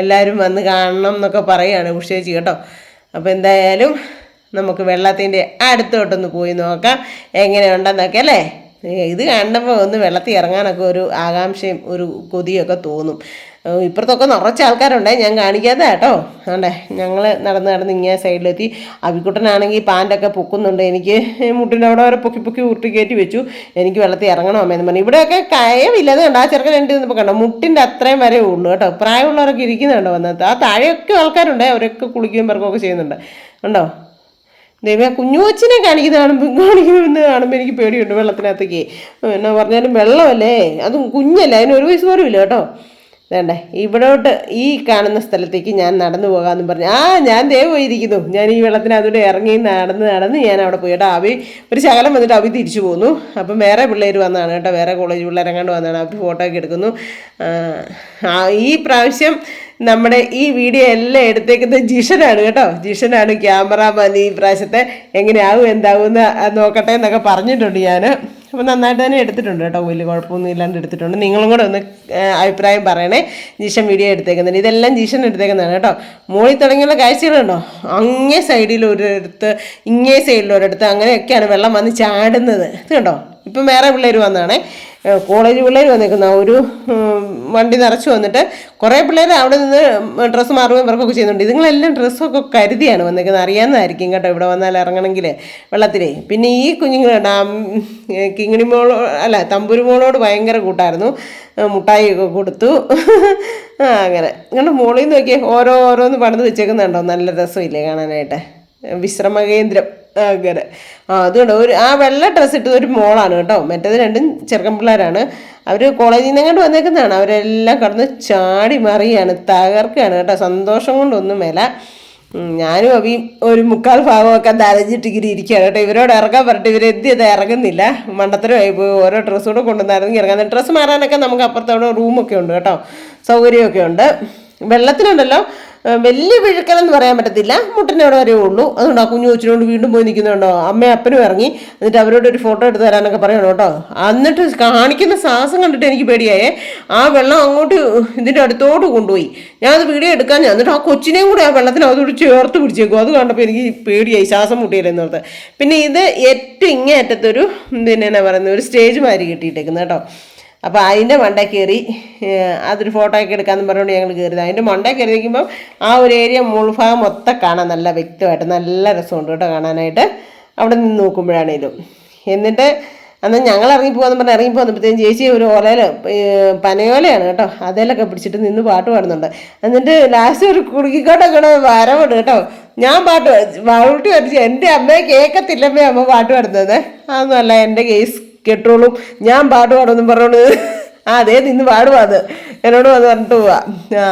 എല്ലാവരും വന്ന് കാണണം എന്നൊക്കെ പറയുകയാണ് ഉഷേച്ചി കേട്ടോ. അപ്പോൾ എന്തായാലും നമുക്ക് വെള്ളത്തിന്റെ അടുത്തോട്ടൊന്ന് പോയി നോക്കാം. എങ്ങനെയുണ്ടെന്നൊക്കെ അല്ലേ? ഇത് കണ്ടപ്പോൾ ഒന്ന് വെള്ളത്തിൽ ഇറങ്ങാനൊക്കെ ഒരു ആകാംക്ഷയും ഒരു കൊതിയൊക്കെ തോന്നും. ഇപ്പുറത്തൊക്കെ നിറച്ച് ആൾക്കാരുണ്ടേ ഞാൻ കാണിക്കാതെ കേട്ടോ. ആണ്ടേ ഞങ്ങൾ നടന്ന് നടന്ന് ഇങ്ങനെ സൈഡിലെത്തി. അവിക്കുട്ടനാണെങ്കിൽ പാന്റൊക്കെ പൊക്കുന്നുണ്ട്. എനിക്ക് മുട്ടിന്റെ അവിടെ വരെ പൊക്കി പൊക്കി ഉരുട്ടി കയറ്റി വെച്ചു. എനിക്ക് വെള്ളത്തിൽ ഇറങ്ങണം അമ്മയെന്ന് പറഞ്ഞു. ഇവിടെയൊക്കെ കയമില്ലാതെ കണ്ടോ? ആ ചെറുക്കൻ രണ്ട് നിന്നപ്പോൾ കണ്ടോ? മുട്ടിന്റെ അത്രയും വരെ ഉള്ളൂ കേട്ടോ. പ്രായമുള്ളവരൊക്കെ ഇരിക്കുന്നുണ്ടോ വന്നത്? ആ താഴെയൊക്കെ ആൾക്കാരുണ്ട് അവരൊക്കെ കുളിക്കുകയും പറക്കുകയൊക്കെ ചെയ്യുന്നുണ്ട്. ഉണ്ടോ ദൈവം കുഞ്ഞു കൊച്ചിനെ കാണിക്കുന്ന കാണുമ്പോൾ കാണിക്കുമെന്ന് കാണുമ്പോൾ എനിക്ക് പേടിയുണ്ട് വെള്ളത്തിനകത്തേക്ക്. എന്നാ പറഞ്ഞാലും വെള്ളമല്ലേ? അതും കുഞ്ഞല്ലേ? അതിന് ഒരു വയസ്സ് പോലും ഇല്ല കേട്ടോ. വേണ്ടേ ഇവിടോട്ട് ഈ കാണുന്ന സ്ഥലത്തേക്ക് ഞാൻ നടന്നു പോകാമെന്ന് പറഞ്ഞു ആ ഞാൻ ദേ പോയിരിക്കുന്നു. ഞാൻ ഈ വെള്ളത്തിനകത്തൂടെ ഇറങ്ങി നടന്ന് നടന്ന് ഞാൻ അവിടെ പോയി. കേട്ടോ അവി ഒരു ശകലം വന്നിട്ട് അവി തിരിച്ചു പോന്നു. അപ്പം വേറെ പിള്ളേർ വന്നതാണ് കേട്ടോ വേറെ കോളേജ് പിള്ളേരെങ്ങാണ്ട് വന്നതാണ് അവർ ഫോട്ടോ ഒക്കെ എടുക്കുന്നു. ഈ പ്രാവശ്യം നമ്മുടെ ഈ വീഡിയോ എല്ലാം എടുത്തേക്കുന്നത് ജിഷനാണ് കേട്ടോ. ജിഷനാണ് ക്യാമറാമാൻ ഈ പ്രാവശ്യത്തെ. എങ്ങനെയാവും എന്താവും എന്ന് നോക്കട്ടെ എന്നൊക്കെ പറഞ്ഞിട്ടുണ്ട് ഞാൻ അപ്പോൾ നന്നായിട്ട് തന്നെ എടുത്തിട്ടുണ്ട് കേട്ടോ വലിയ കുഴപ്പമൊന്നും ഇല്ലാണ്ട് എടുത്തിട്ടുണ്ട്. നിങ്ങളും കൂടെ ഒന്ന് അഭിപ്രായം പറയണേ. ജീഷൻ വീഡിയോ എടുത്തേക്കുന്നുണ്ട് ഇതെല്ലാം ജീഷൻ എടുത്തേക്കുന്നതാണ് കേട്ടോ. മോളിൽ തുടങ്ങിയുള്ള കാഴ്ചകളുണ്ടോ? അങ്ങേ സൈഡിൽ ഒരിടത്ത് ഇങ്ങേ സൈഡിൽ ഒരിടത്ത് അങ്ങനെയൊക്കെയാണ് വെള്ളം വന്ന് ചാടുന്നത്. ഇത് കണ്ടോ? ഇപ്പം വേറെ പിള്ളേർ വന്നതാണേ കോളേജ് പിള്ളേർ വന്നേക്കുന്ന ഒരു വണ്ടി നിറച്ച് വന്നിട്ട് കുറേ പിള്ളേർ അവിടെ നിന്ന് ഡ്രസ്സ് മാറുകയും വർക്കൊക്കെ ചെയ്യുന്നുണ്ട്. ഇതുങ്ങളെല്ലാം ഡ്രസ്സൊക്കെ കരുതിയാണ് വന്നേക്കുന്നത്. അറിയാവുന്നതായിരിക്കും കേട്ടോ ഇവിടെ വന്നാൽ ഇറങ്ങണമെങ്കിൽ വെള്ളത്തിലേ. പിന്നെ ഈ കുഞ്ഞുങ്ങൾ കിങ്ങിണി മോളോ അല്ല തമ്പുരു മോളോട് ഭയങ്കര കൂട്ടായിരുന്നു. മുട്ടായി ഒക്കെ കൊടുത്തു. അങ്ങനെ. ഇങ്ങനെ മോളിൽ നിന്ന് നോക്കിയേ ഓരോ ഓരോന്ന് പണിത് വെച്ചേക്കുന്നുണ്ടോ? നല്ല രസമില്ലേ കാണാനായിട്ട്. വിശ്രമ കേന്ദ്രം അങ്ങനെ. അതുകൊണ്ട് ഒരു ആ വെള്ള ഡ്രസ്സ് ഇട്ടത് ഒരു മോളാണ് കേട്ടോ. മറ്റേത് രണ്ടും ചെറുക്കൻ പിള്ളേരാണ്. അവർ കോളേജിൽ നിന്ന് കണ്ട് വന്നേക്കുന്നതാണ്. അവരെല്ലാം കടന്ന് ചാടി മറിയാണ് തകർക്കുകയാണ് കേട്ടോ. സന്തോഷം കൊണ്ടൊന്നും മേല. ഞാനും അവ ഒരു മുക്കാൽ ഭാഗമൊക്കെ നനഞ്ഞിട്ട് ഇരിക്കുകയാണ് കേട്ടോ. ഇവരോട് ഇറങ്ങാൻ പറഞ്ഞിട്ട് ഇവർ എന്ത് ചെയ്താൽ ഇറങ്ങുന്നില്ല. മണ്ടത്തരമായി പോയി ഓരോ ഡ്രസ്സ് കൂടെ കൊണ്ടുവന്നായിരുന്നു. ഇറങ്ങാൻ ഡ്രസ്സ് മാറാനൊക്കെ നമുക്ക് അപ്പുറത്തവിടെ റൂമൊക്കെ ഉണ്ട് കേട്ടോ. സൗകര്യമൊക്കെ ഉണ്ട്. വെള്ളത്തിനുണ്ടല്ലോ വലിയ വിഴുക്കലെന്ന് പറയാൻ പറ്റത്തില്ല. മുട്ടിന്റെ അവിടെ വരെ ഉള്ളൂ. അതുകൊണ്ട് ആ കുഞ്ഞു കൊച്ചിനോട് വീണ്ടും പോയി നിൽക്കുന്നുണ്ടോ അമ്മയും അപ്പനും ഇറങ്ങി. എന്നിട്ട് അവരോട് ഒരു ഫോട്ടോ എടുത്ത് തരാനൊക്കെ പറയണം കേട്ടോ. എന്നിട്ട് കാണിക്കുന്ന സാഹസം കണ്ടിട്ട് എനിക്ക് പേടിയായേ. ആ വെള്ളം അങ്ങോട്ട് ഇതിന്റെ അടുത്തോട്ട് കൊണ്ടുപോയി. ഞാൻ അത് വീഡിയോ എടുക്കാൻ ഞാൻ എന്നിട്ട് ആ കൊച്ചിനെയും കൂടെ ആ വെള്ളത്തിന് അതോട് ചേർത്ത് പിടിച്ചേക്കും. അത് കണ്ടപ്പോൾ എനിക്ക് പേടിയായി. ശ്വാസം മുട്ടിയില്ലെന്ന് ഓർത്ത് പിന്നെ ഇത് ഏറ്റവും ഇങ്ങേ അറ്റത്തൊരു പിന്നെ എന്നാ പറയുന്നത് ഒരു സ്റ്റേജ് മാതിരി കിട്ടിയിട്ടേക്കുന്നത് കേട്ടോ. അപ്പോൾ അതിന്റെ മണ്ട കയറി അതൊരു ഫോട്ടോ ഒക്കെ എടുക്കാമെന്ന് പറഞ്ഞുകൊണ്ട് ഞങ്ങൾ കയറിയത് അതിന്റെ മണ്ട കയറി നിൽക്കുമ്പം ആ ഒരു ഏരിയ മുൾഭാഗം മൊത്തം കാണാൻ നല്ല വ്യക്തമായിട്ട് നല്ല രസമുണ്ട് കേട്ടോ കാണാനായിട്ട്. അവിടെ നിന്ന് നോക്കുമ്പോഴാണേലും. എന്നിട്ട് അന്ന് ഞങ്ങൾ ഇറങ്ങിപ്പോകാന്ന് പറഞ്ഞ് ഇറങ്ങി പോകുന്നപ്പോഴത്തേക്കും ചേച്ചി ഒരു ഒലയിൽ പനയോലയാണ് കേട്ടോ. അതേലൊക്കെ പിടിച്ചിട്ട് നിന്ന് പാട്ട് പാടുന്നുണ്ട്. എന്നിട്ട് ലാസ്റ്റ് ഒരു കുടുക്കിക്കോട്ടൊക്കെ വരവുണ്ട് കേട്ടോ. ഞാൻ പാട്ട് വഴൂട്ടി വരച്ച് എന്റെ അമ്മയെ കേൾക്കത്തില്ലമ്മേ അമ്മ പാട്ട് പാടുന്നത്. അതൊന്നുമല്ല എന്റെ കേസ് കെട്ടോളും. ഞാൻ പാട്ട് പാടുമെന്നും പറഞ്ഞോണ്ട് ആ അതേ നിന്ന് പാടുവാ അത്. എന്നോട് വന്ന് പറഞ്ഞിട്ട് പോവാ.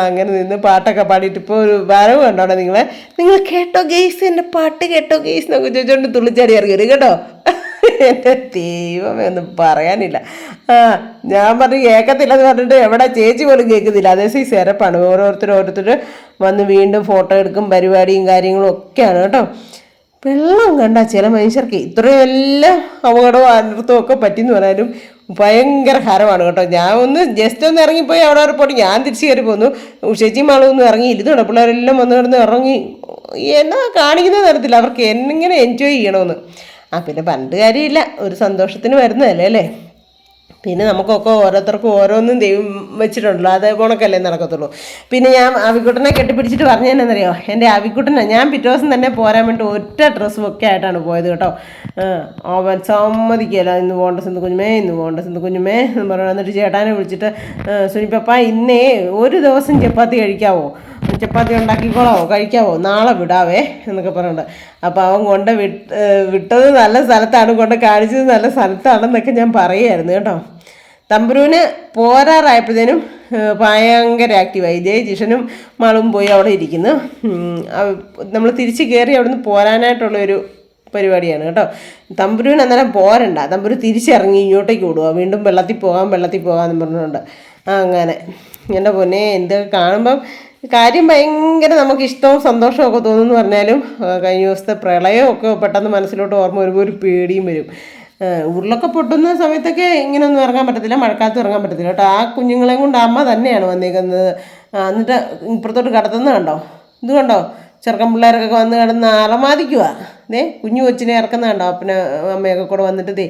അങ്ങനെ നിന്ന് പാട്ടൊക്കെ പാടിയിട്ട് ഇപ്പോൾ ഒരു വരവ് കണ്ടോടെ നിങ്ങളെ. നിങ്ങൾ കേട്ടോ ഗെയ്സ് എന്റെ പാട്ട് കേട്ടോ ഗെയ്സ് എന്നൊക്കെ ചോദിച്ചോണ്ട് തുള്ളിച്ചാടി ഇറങ്ങരുത് കേട്ടോ. എന്റെ ദൈവമേ ഒന്നും പറയാനില്ല. ആ ഞാൻ പറഞ്ഞു കേൾക്കത്തില്ല എന്ന് പറഞ്ഞിട്ട് എവിടെ ചേച്ചി പോലും കേൾക്കുന്നില്ല അതേ സി സെരപ്പാണ് ഓരോരുത്തർ ഓരോരുത്തർ വന്ന് വീണ്ടും ഫോട്ടോ എടുക്കും പരിപാടിയും കാര്യങ്ങളും ഒക്കെയാണ് കേട്ടോ. വെള്ളം കണ്ട ചില മനുഷ്യർക്ക് ഇത്രയും എല്ലാം അപകടവും അനർത്ഥവും ഒക്കെ പറ്റിയെന്ന് പറഞ്ഞാലും ഭയങ്കര ഹരമാണ് കേട്ടോ. ഞാൻ ഒന്ന് ജസ്റ്റ് ഒന്ന് ഇറങ്ങിപ്പോയി അവിടെ വരെ പോയി ഞാൻ തിരിച്ചു കയറി പോന്നു. ഉഷേച്ചി മാളൊന്നും ഇറങ്ങി. ഇരുന്നോടെ പിള്ളേരെല്ലാം വന്നു കിടന്ന് ഇറങ്ങി. എന്നാ കാണിക്കുന്ന തരത്തില്ല അവർക്ക് എന്നിങ്ങനെ എൻജോയ് ചെയ്യണമെന്ന്. ആ പിന്നെ പണ്ട് കാര്യമില്ല. ഒരു സന്തോഷത്തിന് വരുന്നതല്ലേ അല്ലേ? പിന്നെ നമുക്കൊക്കെ ഓരോരുത്തർക്കും ഓരോന്നും ദൈവം വെച്ചിട്ടുണ്ടല്ലോ. അതേ പോണക്കല്ലേ നടക്കത്തുള്ളൂ. പിന്നെ ഞാൻ ആവിക്കുട്ടനെ കെട്ടിപ്പിടിച്ചിട്ട് പറഞ്ഞു എന്നറിയോ എന്റെ ആവിക്കുട്ടനെ ഞാൻ പിറ്റേ ദിവസം തന്നെ പോരാൻ വേണ്ടി ഒറ്റ ഡ്രസ്സും ഒക്കെ ആയിട്ടാണ് പോയത് കേട്ടോ. ഓവൻ അവൻ സമ്മതിക്കല്ല ഇന്ന് പോകേണ്ട സിന്ധു കുഞ്ഞുമേ ഇന്ന് പോകേണ്ട സിന്ധു കുഞ്ഞുമേ എന്ന് പറഞ്ഞു എന്നിട്ട് ചേട്ടാനെ വിളിച്ചിട്ട് "ആ, സുനിപ്പപ്പ ഇന്നേ ഒരു ദിവസം ചപ്പാത്തി കഴിക്കാവോ? ചപ്പാത്തി ഉണ്ടാക്കിക്കോളാവോ? കഴിക്കാവോ? നാളെ വിടാവേ എന്നൊക്കെ പറഞ്ഞിട്ട് അപ്പോൾ അവൻ കൊണ്ട് വിട്ട് വിട്ടത് നല്ല സ്ഥലത്താണ് കൊണ്ട് കാണിച്ചത് നല്ല സ്ഥലത്താണെന്നൊക്കെ ഞാൻ പറയുമായിരുന്നു കേട്ടോ. തമ്പുരുവിന് പോരാറായപ്പോഴത്തേനും ഭയങ്കര ആക്റ്റീവായി ഇതേ ജിഷനും മളും പോയി അവിടെ ഇരിക്കുന്നു. നമ്മൾ തിരിച്ച് കയറി അവിടുന്ന് പോരാനായിട്ടുള്ളൊരു പരിപാടിയാണ് കേട്ടോ. തമ്പുരുവിന് അന്നേരം പോരണ്ട. തമ്പുരു തിരിച്ചിറങ്ങി ഇങ്ങോട്ടേക്ക് വിടുക വീണ്ടും വെള്ളത്തിൽ പോകാം വെള്ളത്തിൽ പോകാമെന്ന് പറഞ്ഞുകൊണ്ട് അങ്ങനെ. എന്റെ പൊന്നെ എന്ത് കാണുമ്പം കാര്യം ഭയങ്കര നമുക്ക് ഇഷ്ടവും സന്തോഷവും ഒക്കെ തോന്നുന്നു പറഞ്ഞാലും കഴിഞ്ഞ ദിവസത്തെ പ്രളയമൊക്കെ പെട്ടെന്ന് മനസ്സിലോട്ട് ഓർമ്മ വരുമ്പോൾ ഒരു പേടിയും വരും. ഉരുളൊക്കെ പൊട്ടുന്ന സമയത്തൊക്കെ ഇങ്ങനെയൊന്നും ഇറങ്ങാൻ പറ്റത്തില്ല മഴക്കാലത്ത് ഇറങ്ങാൻ പറ്റത്തില്ല കേട്ടോ. ആ കുഞ്ഞുങ്ങളെയും കൊണ്ട് അമ്മ തന്നെയാണ് വന്നേക്കുന്നത്. എന്നിട്ട് ഇപ്പുറത്തോട്ട് കടത്തുന്നത് കണ്ടോ? ഇത് കണ്ടോ? ചെറുക്കൻ പിള്ളേരൊക്കെ വന്ന് കിടന്ന് അറമാദിക്കുക ദേ കുഞ്ഞു കൊച്ചിനെ ഇറക്കുന്ന കണ്ടോ? അപ്പനെ അമ്മയൊക്കെ കൂടെ വന്നിട്ട് ദേ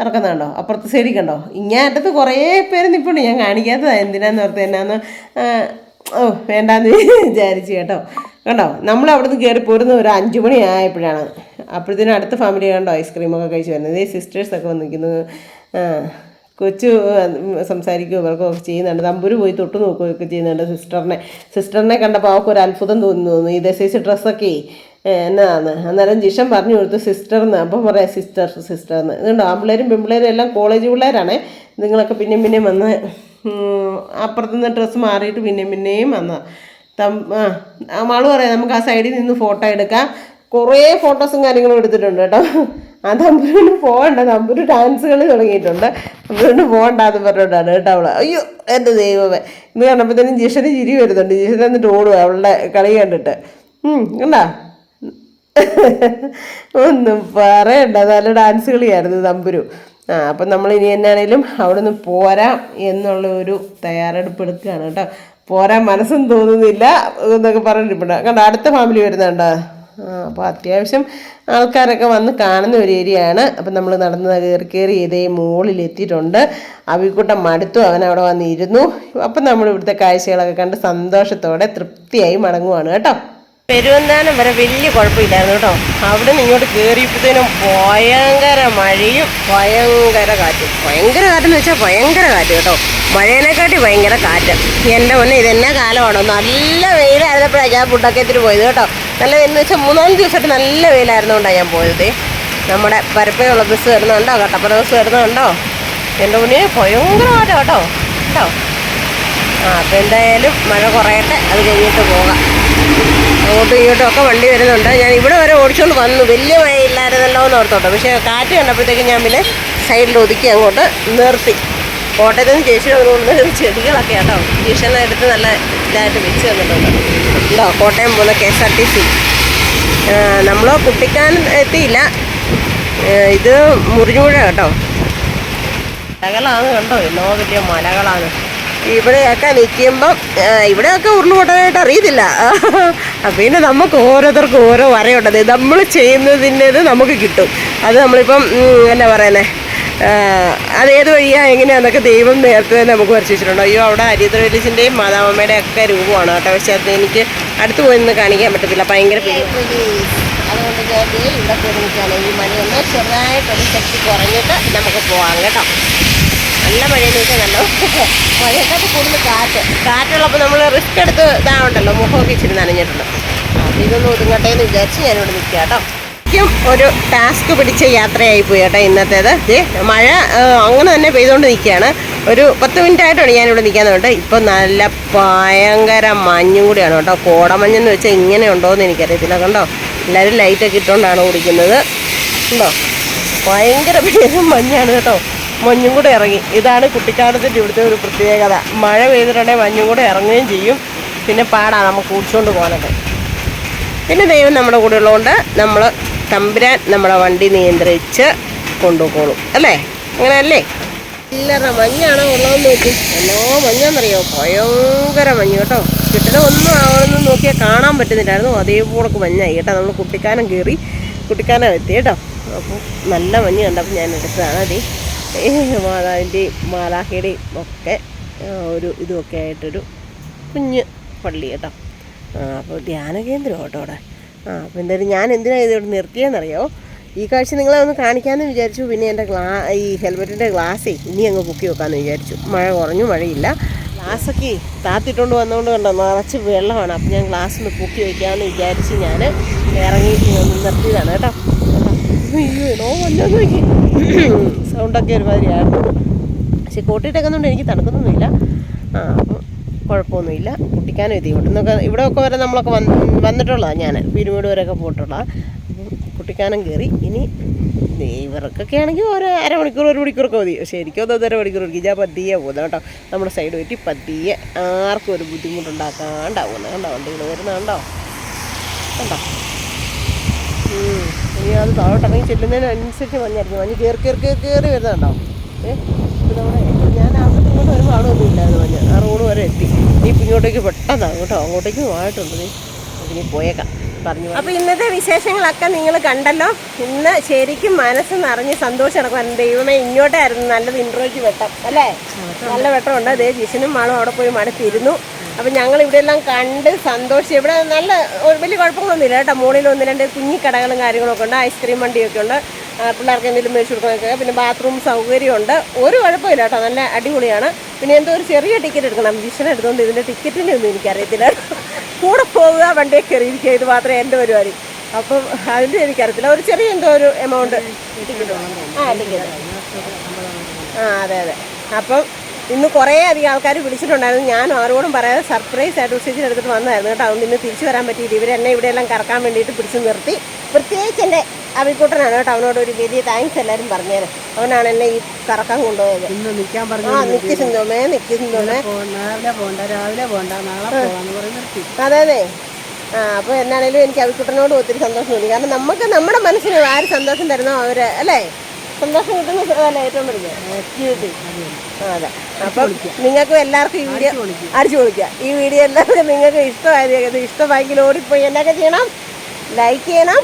ഇറക്കുന്ന കണ്ടോ? അപ്പുറത്ത് സൈഡിൽ കണ്ടോ? ഇങ്ങേ കുറേ പേര് നിൽപ്പുണ്ട് ഞാൻ കാണിക്കാത്തതാണ് എന്തിനാന്ന് ഓർത്ത് എന്നാന്ന്. ഓ വേണ്ടാന്ന് വിചാരിച്ചു കേട്ടോ. കണ്ടോ നമ്മൾ അവിടുന്ന് കയറി പോരുന്ന ഒരു അഞ്ച് മണി ആയപ്പോഴാണ്. അപ്പോഴത്തേനും അടുത്ത ഫാമിലി കണ്ടോ ഐസ്ക്രീമൊക്കെ കഴിച്ചു വരുന്നത്. ഈ സിസ്റ്റേഴ്സൊക്കെ വന്ന് നിൽക്കുന്നു. കൊച്ചു സംസാരിക്കുകയോ ഇവർക്കൊക്കെ ചെയ്യുന്നുണ്ട്. തമ്പൂര് പോയി തൊട്ട് നോക്കുകയൊക്കെ ചെയ്യുന്നുണ്ട് സിസ്റ്ററിനെ സിസ്റ്ററിനെ കണ്ടപ്പോൾ അവർക്ക് ഒരു അത്ഭുതം തോന്നുന്നു ഈ സൈസ് ഡ്രസ്സൊക്കെ എന്നതാണ് അന്നേരം ജിഷൻ പറഞ്ഞു കൊടുത്തു സിസ്റ്റർ എന്ന് അപ്പം പറയാം സിസ്റ്റർ സിസ്റ്റർ എന്ന്. ഇതുണ്ട് ആമ്പിള്ളേരും പെമ്പിള്ളേരും എല്ലാം കോളേജ് പിള്ളേരാണേ. നിങ്ങളൊക്കെ പിന്നെയും പിന്നെയും വന്ന് അപ്പുറത്തുനിന്ന് ഡ്രസ്സ് മാറിയിട്ട് പിന്നെയും പിന്നെയും വന്ന ആ മാൾ പറയാം നമുക്ക് ആ സൈഡിൽ നിന്ന് ഫോട്ടോ എടുക്കാം. കുറേ ഫോട്ടോസും കാര്യങ്ങളും എടുത്തിട്ടുണ്ട് കേട്ടോ. ആ തമ്പുരുവിന് പോകണ്ട തമ്പുരു ഡാൻസുകൾ തുടങ്ങിയിട്ടുണ്ട്. തമ്പുരുവിന് പോകണ്ട എന്ന് പറഞ്ഞിട്ടാണ് കേട്ടോ അവൾ. അയ്യോ എന്റെ ദൈവമേ. ഇത് കണ്ടപ്പോഴത്തേനും ജിഷന് ചിരി വരുന്നുണ്ട്. ജിഷൻ എന്നിട്ട് ഓടുക അവളുടെ കളി കണ്ടിട്ട്. കണ്ടാ? ഒന്നും പറയണ്ട. നല്ല ഡാൻസ് കളിയായിരുന്നു തമ്പുരു. അപ്പം നമ്മൾ ഇനി എന്നാണേലും നിന്ന് പോരാം എന്നുള്ള ഒരു തയ്യാറെടുപ്പ് എടുക്കുകയാണ് കേട്ടോ. പോരാൻ മനസ്സും തോന്നുന്നില്ല എന്നൊക്കെ പറഞ്ഞിട്ടുണ്ട് കണ്ടോ അടുത്ത ഫാമിലി വരുന്നുണ്ടോ. അപ്പോൾ അത്യാവശ്യം ആൾക്കാരൊക്കെ വന്ന് കാണുന്ന ഒരു ഏരിയയാണ് അപ്പം നമ്മൾ നടന്ന് കയറി കയറി ഇതേ മുകളിൽ എത്തിയിട്ടുണ്ട്. അവിക്കൂട്ടം മടുത്തു അവൻ അവിടെ വന്നിരുന്നു. അപ്പം നമ്മൾ ഇവിടുത്തെ കാഴ്ചകളൊക്കെ കണ്ട് സന്തോഷത്തോടെ തൃപ്തിയായി മടങ്ങുവാണ് കേട്ടോ. പെരുവന്താനം വരെ വലിയ കുഴപ്പമില്ലായിരുന്നു കേട്ടോ. അവിടെ നിന്ന് ഇങ്ങോട്ട് കയറിയപ്പോഴത്തേനും ഭയങ്കര മഴയും ഭയങ്കര കാറ്റും. ഭയങ്കര കാറ്റെന്ന് വെച്ചാൽ ഭയങ്കര കാറ്റ് കേട്ടോ. മഴേനെക്കാട്ടി ഭയങ്കര കാറ്റ്. എന്റെ മുന്നേ ഇതെന്നെ കാലമാണോ? നല്ല വെയിലായിരുന്നപ്പോഴാണ് ഞാൻ ഫുഡൊക്കെ പോയത് കേട്ടോ. നല്ല എന്ന് വെച്ചാൽ മൂന്നാൽ ദിവസമായിട്ട് നല്ല വെയിലായിരുന്നുകൊണ്ടാണ് ഞാൻ പോയത്. നമ്മുടെ പരപ്പയുള്ള ബസ് വരുന്നുണ്ടോ? കട്ടപ്പന ബസ് വരുന്നുണ്ടോ? എന്റെ മുന്നേ ഭയങ്കര കാറ്റാ കേട്ടോ. കേട്ടോ. ആ അപ്പം എന്തായാലും മഴ കുറയട്ടെ. അത് കഴിഞ്ഞിട്ട് പോകാം. അങ്ങോട്ടും ഇങ്ങോട്ടും ഒക്കെ വണ്ടി വരുന്നുണ്ട്. ഞാൻ ഇവിടെ വരെ ഓടിച്ചുകൊണ്ട് വന്നു. വലിയ മഴയില്ലായിരുന്നല്ലോ എന്ന് ഓർത്തോട്ടോ. പക്ഷേ കാറ്റ് കണ്ടപ്പോഴത്തേക്ക് ഞാൻ പിന്നെ സൈഡിൽ ഒതുക്കി അങ്ങോട്ട് നിർത്തി. കോട്ടയത്ത് നിന്ന് ചേച്ചി വന്നുകൊണ്ട് ചെടികളൊക്കെ കേട്ടോ ട്യൂഷനെ എടുത്ത് നല്ല ഇതായിട്ട് വെച്ച് തന്നിട്ടുണ്ട്. ഉണ്ടോ കോട്ടയം പോകുന്ന K S R T C. നമ്മൾ കുട്ടിക്കാൻ എത്തിയില്ല. ഇത് മുറിഞ്ഞുപുഴ കേട്ടോ. മലകളാണ് കണ്ടോ? എന്നോ വലിയ മലകളാണ്. ഇവിടെയൊക്കെ നിൽക്കുമ്പം ഇവിടെയൊക്കെ ഉരുളുപൊട്ടാനായിട്ട് അറിയത്തില്ല. പിന്നെ നമുക്ക് ഓരോരുത്തർക്കും ഓരോ വരയുണ്ടത് നമ്മൾ ചെയ്യുന്നതിന്റെത് നമുക്ക് കിട്ടും. അത് നമ്മളിപ്പം എന്നാ പറയുന്നത് അത് ഏത് വഴിയാ എങ്ങനെയാന്നൊക്കെ ദൈവം നേരത്തെ തന്നെ നമുക്ക് വരച്ചിട്ടുണ്ടോ അയ്യോ അവിടെ ഹരിദ്രവലിസിന്റെയും മാതാമ്മയുടെ ഒക്കെ രൂപമാണ് കേട്ടോ. പക്ഷേ അത് എനിക്ക് അടുത്ത് പോയി നിന്ന് കാണിക്കാൻ പറ്റത്തില്ല. ഭയങ്കര അതുകൊണ്ട് ദേ ഇവിടെ കയറി നിൽക്കുകയാണ്. ഈ മഴയൊന്ന് ചെറുതായിട്ടൊരു ശക്തി കുറഞ്ഞിട്ട് നമുക്ക് പോകാം കേട്ടോ. നല്ല മഴയെന്ന് വെച്ചാൽ നല്ല മഴയെക്കാട്ട് കൂടുതൽ കാറ്റ്. കാറ്റുള്ളപ്പോൾ നമ്മൾ റിസ്ക് എടുത്ത് ഇതാവണ്ടല്ലോ മുഖമൊക്കെ ഇച്ചിരി നനഞ്ഞിട്ടുണ്ട്. അപ്പോൾ ഇതൊന്ന് ഒതുങ്ങട്ടെ എന്ന് വിചാരിച്ച് ഞാനിവിടെ നിൽക്കുക കേട്ടോ ഒരു ടാസ്ക് പിടിച്ച യാത്രയായി പോയി കേട്ടോ ഇന്നത്തേത്. മഴ അങ്ങനെ തന്നെ പെയ്തുകൊണ്ട് നിൽക്കുകയാണ് ഒരു പത്ത് മിനിറ്റ് ആയിട്ടാണ് ഞാനിവിടെ നിൽക്കാന്നുണ്ട് ഇപ്പം നല്ല ഭയങ്കര മഞ്ഞും കൂടിയാണ് കേട്ടോ. കോടമഞ്ഞെന്ന് വെച്ചാൽ ഇങ്ങനെ ഉണ്ടോയെന്ന് എനിക്കറിയത്തില്ല. കണ്ടോ? എല്ലാവരും ലൈറ്റൊക്കെ ഇട്ടുകൊണ്ടാണ് കുടിക്കുന്നത്. ഉണ്ടോ? ഭയങ്കര പേരും മഞ്ഞാണ് കേട്ടോ. മഞ്ഞും കൂടെ ഇറങ്ങി. ഇതാണ് കുട്ടിക്കാലത്തിന്റെ ഇവിടുത്തെ ഒരു പ്രത്യേകത. മഴ പെയ്തിട്ടുണ്ടെങ്കിൽ മഞ്ഞും കൂടെ ഇറങ്ങുകയും ചെയ്യും. പിന്നെ പാടാണ് നമുക്ക് കുടിച്ചുകൊണ്ട് പോകാനൊക്കെ പിന്നെ ദൈവം നമ്മുടെ കൂടെ ഉള്ളതുകൊണ്ട് നമ്മൾ തമ്പുരാൻ നമ്മുടെ വണ്ടി നിയന്ത്രിച്ച് കൊണ്ടുപോകോളും അല്ലേ? അങ്ങനെയല്ലേ? ഇല്ലറ മഞ്ഞാണോ ഉള്ളതെന്ന് നോക്കി. എന്നോ മഞ്ഞാന്നറിയോ? ഭയങ്കര മഞ്ഞ് കേട്ടോ. കിട്ടണ ഒന്നും ആവണമെന്ന് നോക്കിയാൽ കാണാൻ പറ്റുന്നില്ലായിരുന്നു. അതേപോലെ മഞ്ഞായി കേട്ടോ. നമ്മൾ കുട്ടിക്കാനം കയറി കുട്ടിക്കാനം എത്തി കേട്ടോ. അപ്പോൾ നല്ല മഞ്ഞ് കണ്ടപ്പോൾ ഞാൻ എടുത്തതാണ്. അതേ മാതാവിന്റെയും മാലാഹയുടെയും ഒക്കെ ഒരു ഇതുമൊക്കെ ആയിട്ടൊരു കുഞ്ഞ് പള്ളി കേട്ടോ. അപ്പോൾ ധ്യാന കേന്ദ്രം കേട്ടോ അവിടെ. ആ അപ്പോൾ എന്തായാലും ഞാൻ എന്തിനാണ് ഇത് ഇവിടെ നിർത്തിയെന്നറിയോ? ഈ കാഴ്ച നിങ്ങളെ ഒന്ന് കാണിക്കാമെന്ന് വിചാരിച്ചു. പിന്നെ എന്റെ ഗ്ലാ ഈ ഹെൽമെറ്റിന്റെ ഗ്ലാസ്സേ ഇനി അങ്ങ് പൊക്കി വെക്കാമെന്ന് വിചാരിച്ചു. മഴ കുറഞ്ഞു മഴയില്ല. ഗ്ലാസ്സൊക്കെ താത്തിട്ടുകൊണ്ട് വന്നുകൊണ്ട് കണ്ടോ നിറച്ച് വെള്ളമാണ്. അപ്പം ഞാൻ ഗ്ലാസ് ഒന്ന് പൊക്കി വയ്ക്കാമെന്ന് വിചാരിച്ച് ഞാൻ ഇറങ്ങി നിർത്തിയതാണ് കേട്ടോ. അയ്യോ ഏതോ വന്നത് നോക്കി സൗണ്ടൊക്കെ ഒരുമാതിരിയായിരുന്നു. പക്ഷെ കോട്ടിയിട്ടേക്കുന്നുണ്ട് എനിക്ക് തണുക്കുന്നൊന്നുമില്ല. ആ അപ്പോൾ കുഴപ്പമൊന്നുമില്ല. കുട്ടിക്കാനും നിന്നൊക്കെ ഇവിടുന്നൊക്കെ ഇവിടെയൊക്കെ വരെ നമ്മളൊക്കെ വന്ന് വന്നിട്ടുള്ളതാണ് ഞാൻ പിരിമീട് വരെയൊക്കെ പോയിട്ടുള്ളതാണ് കുട്ടിക്കാനം കയറി ഇനി ഇവർക്കൊക്കെ ആണെങ്കിൽ ഒരു അരമണിക്കൂർ ഒരു മണിക്കൂറൊക്കെ മതി. പക്ഷേ എനിക്കൊന്നും ഒന്നര മണിക്കൂർ എനിക്ക് ഞാൻ പതിയെ പോകുന്നത് കേട്ടോ. നമ്മുടെ സൈഡ് പറ്റി പതിയെ ആർക്കും ഒരു ബുദ്ധിമുട്ടുണ്ടാക്കാണ്ടാവുന്നത്. കണ്ടോ? വണ്ടികൾ വരുന്നത് കണ്ടോ? കണ്ടോ? അത് താഴോട്ടിറങ്ങി ചെല്ലുന്നതിനനുസരിച്ച് മഞ്ഞായിരിക്കും. മഞ്ഞ് കയറി കയറി കയറി കയറി വരുന്നുണ്ടോ? ഏഹ് നമ്മുടെ ഞാൻ അങ്ങോട്ട് ഇങ്ങോട്ട് വരുമ്പോൾ ആളൊന്നും ഇല്ലായിരുന്നു മഞ്ഞ്. ആ റോഡ് വരെ എത്തി. ഇനിയിപ്പോൾ ഇങ്ങോട്ടേക്ക് പെട്ടെന്നാണ് കേട്ടോ അങ്ങോട്ടേക്ക് ആയിട്ടുണ്ട് നീ. ഇനി പോയേക്കാം. പറഞ്ഞു അപ്പോൾ ഇന്നത്തെ വിശേഷങ്ങളൊക്കെ നിങ്ങൾ കണ്ടല്ലോ. ഇന്ന് ശരിക്കും മനസ്സ് നിറഞ്ഞ് സന്തോഷം നടക്കും ദൈവമേ ഇങ്ങോട്ടായിരുന്നു. നല്ലത് ഇൻട്രോയ്ക്ക് വെട്ടം. അല്ലേ? നല്ല വെട്ടമുണ്ട്. അതേ ജിഷനും മാളും അവിടെ പോയി മടുത്തിരുന്നു. അപ്പം ഞങ്ങൾ ഇവിടെ എല്ലാം കണ്ട് സന്തോഷിച്ച് ഇവിടെ നല്ല വലിയ കുഴപ്പങ്ങളൊന്നുമില്ല കേട്ടോ. മുകളിൽ ഒന്ന് രണ്ട് കുഞ്ഞി കടകളും കാര്യങ്ങളൊക്കെ ഉണ്ട്. ഐസ്ക്രീം വണ്ടിയൊക്കെ ഉണ്ട്. പിള്ളേർക്ക് എന്തെങ്കിലും മേടിച്ചു കൊടുക്കാനൊക്കെ പിന്നെ ബാത്റൂം സൗകര്യമുണ്ട് ഒരു കുഴപ്പമില്ല കേട്ടോ. നല്ല അടിപൊളിയാണ്. പിന്നെ എന്തോ ഒരു ചെറിയ ടിക്കറ്റ് എടുക്കണം. വിഷൻ എടുത്തുകൊണ്ട് ഇതിന്റെ ടിക്കറ്റിന്റെ ഒന്നും എനിക്കറിയത്തില്ല. കൂടെ പോവുക വണ്ടിയെ കയറിയിരിക്കുക ഇത് മാത്രമേ എന്റെ പരിപാടി. അപ്പം അതിന്റെ എനിക്കറിയത്തില്ല ഒരു ചെറിയ എന്തോ ഒരു എമൗണ്ട് ആ ടിക്കറ്റ് ആ അതെ അതെ. അപ്പം ഇന്ന് കുറേ അധികം ആൾക്കാർ വിളിച്ചിട്ടുണ്ടായിരുന്നു. ഞാൻ ആരോടും പറയാതെ സർപ്രൈസ് ആയിട്ട് ഉച്ചയ്ക്ക് എടുത്തിട്ട് വന്നതായിരുന്നു കേട്ടോ. അതുകൊണ്ട് ഇന്ന് തിരിച്ചു വരാൻ പറ്റിയിട്ട് ഇവർ എന്നെ ഇവിടെ എല്ലാം കറക്കാൻ വേണ്ടിയിട്ട് പിടിച്ചു നിർത്തി. പ്രത്യേകിച്ച് എന്റെ അവിക്കൂട്ടനാണ് കേട്ടോ. അവനോട് ഒരു വലിയ താങ്ക്സ് എല്ലാവരും പറഞ്ഞത് അവനാണ് എന്നെ ഈ കറക്കാൻ കൊണ്ടുപോയത്. ഇന്ന് നിൽക്കാൻ പറഞ്ഞു ആ നിക്ക് സിന്ധുമേ നിക്ക് സിന്ധുമേ രാവിലെ പോകണ്ട രാവിലെ പോകണ്ട നാളെ പോകാന്ന് പറഞ്ഞ് നിർത്തി. അതെ അതെ. ആ അപ്പോൾ എന്നാണേലും എനിക്ക് അവിക്കുട്ടനോട് ഒത്തിരി സന്തോഷം തോന്നി കാരണം നമുക്ക് നമ്മുടെ മനസ്സിന് ആര് സന്തോഷം തരുന്നോ അവർ അല്ലേ? സന്തോഷം കിട്ടുന്ന സ്ഥലമല്ല ഏറ്റവും വലിയ ജീവിതത്തിൽ അതെ. അപ്പം നിങ്ങൾക്കും എല്ലാവർക്കും ഈ വീഡിയോ അടിച്ചു പൊളിക്കുക. ഈ വീഡിയോ എല്ലാവർക്കും നിങ്ങൾക്ക് ഇഷ്ടമായത് ഇഷ്ടമായെങ്കിൽ ഓടിപ്പോയി എന്നൊക്കെ ചെയ്യണം. ലൈക്ക് ചെയ്യണം.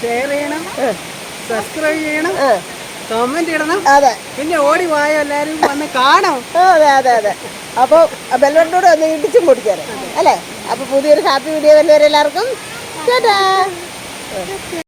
ഷെയർ ചെയ്യണം. സബ്സ്ക്രൈബ് ചെയ്യണം. കമന്റ് ഇടണം. അതെ. പിന്നെ ഓടി പോയോ എല്ലാരും വന്ന് കാണാം. അതെ അതെ അതെ. അപ്പോൾ ബെൽബട്ടോട് ഒന്ന് ഇടിച്ചും പൊടിക്കാറ് അല്ലേ? അപ്പോൾ പുതിയൊരു ഹാപ്പി വീഡിയോ തന്നെ എല്ലാവർക്കും. ടാറ്റാ